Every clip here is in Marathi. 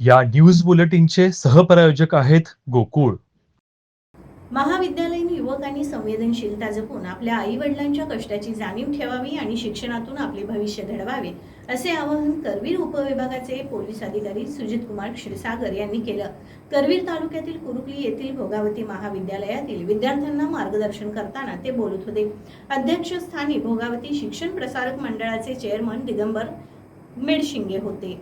या न्यूज बुलेटिनचे सहप्रायोजक आहेत गोकुळ. महाविद्यालयीन युवकांनी संवेदनशीलता जपून आपल्या आई वडिलांच्या कष्टाची जाणीव ठेवावी आणि शिक्षणातून आपले भविष्य घडवावे असे आवाहन करवीर उपविभागाचे पोलीस अधिकारी सुजित कुमार क्षीरसागर यांनी केलं. करवीर तालुक्यातील कुरुकली येथील भोगावती महाविद्यालयातील विद्यार्थ्यांना मार्गदर्शन करताना ते बोलत होते. अध्यक्षस्थानी भोगावती शिक्षण प्रसारक मंडळाचे चेअरमन दिगंबर मेडशिंगे होते.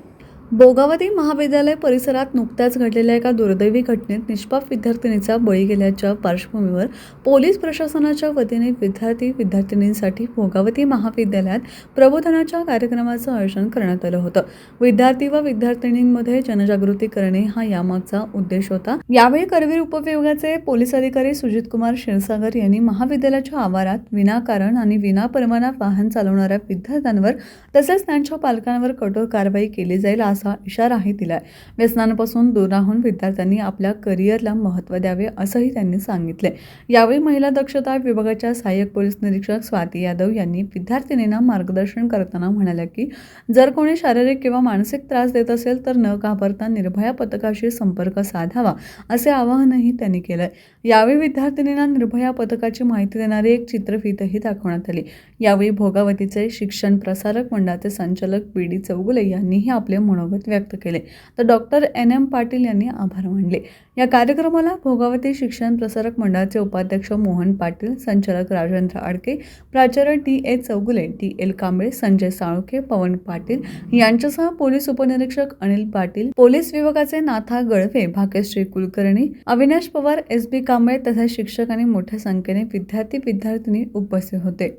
भोगावती महाविद्यालय परिसरात नुकत्याच घडलेल्या एका दुर्दैवी घटनेत निष्पाप विद्यार्थिनीचा बळी गेल्याच्या पार्श्वभूमीवर पोलीस प्रशासनाच्या वतीने विद्यार्थी विद्यार्थिनींसाठी भोगावती महाविद्यालयात प्रबोधनाच्या कार्यक्रमाचं आयोजन करण्यात आलं होतं. विद्यार्थी व विद्यार्थिनींमध्ये जनजागृती करणे हा यामागचा उद्देश होता. यावेळी करवीर उपविभागाचे पोलीस अधिकारी सुजित कुमार क्षीरसागर यांनी महाविद्यालयाच्या आवारात विनाकारण आणि विनापरवाना वाहन चालवणाऱ्या विद्यार्थ्यांवर तसेच त्यांच्या पालकांवर कठोर कारवाई केली जाईल असा इशाराही दिलाय. व्यसनांपासून दूर राहून विद्यार्थ्यांनी आपल्या करिअरला महत्त्व द्यावे असंही त्यांनी सांगितले यावेळी महिला दक्षता विभागाच्या सहाय्यक पोलीस निरीक्षक स्वाती यादव यांनी विद्यार्थिनींना मार्गदर्शन करताना म्हणाल्या की जर कोणी शारीरिक किंवा मानसिक त्रास देत असेल तर न घाबरता निर्भया पथकाशी संपर्क साधावा असे आवाहनही त्यांनी केलं यावेळी विद्यार्थिनींना निर्भया पथकाची माहिती देणारी एक चित्रफितही दाखवण्यात आली. यावेळी भोगावतीचे शिक्षण प्रसारक मंडळाचे संचालक बी डी चौगुले यांनीही आपले मनोगत व्यक्त केले. तर डॉक्टर एन एम पाटील यांनी आभार मानले. या कार्यक्रमाला भोगावती शिक्षण प्रसारक मंडळाचे उपाध्यक्ष मोहन पाटील संचालक राजेंद्र आडके प्राचार्य T A Chougule T L Kamble Sanjay Salukhe Pawan Patil यांच्यासह पोलीस उपनिरीक्षक अनिल पाटील पोलीस विभागाचे नाथा गळवे भाग्यश्री कुलकर्णी अविनाश पवार एस बी कांबळे तसेच शिक्षक आणि मोठ्या संख्येने विद्यार्थी विद्यार्थिनी उपस्थित होते.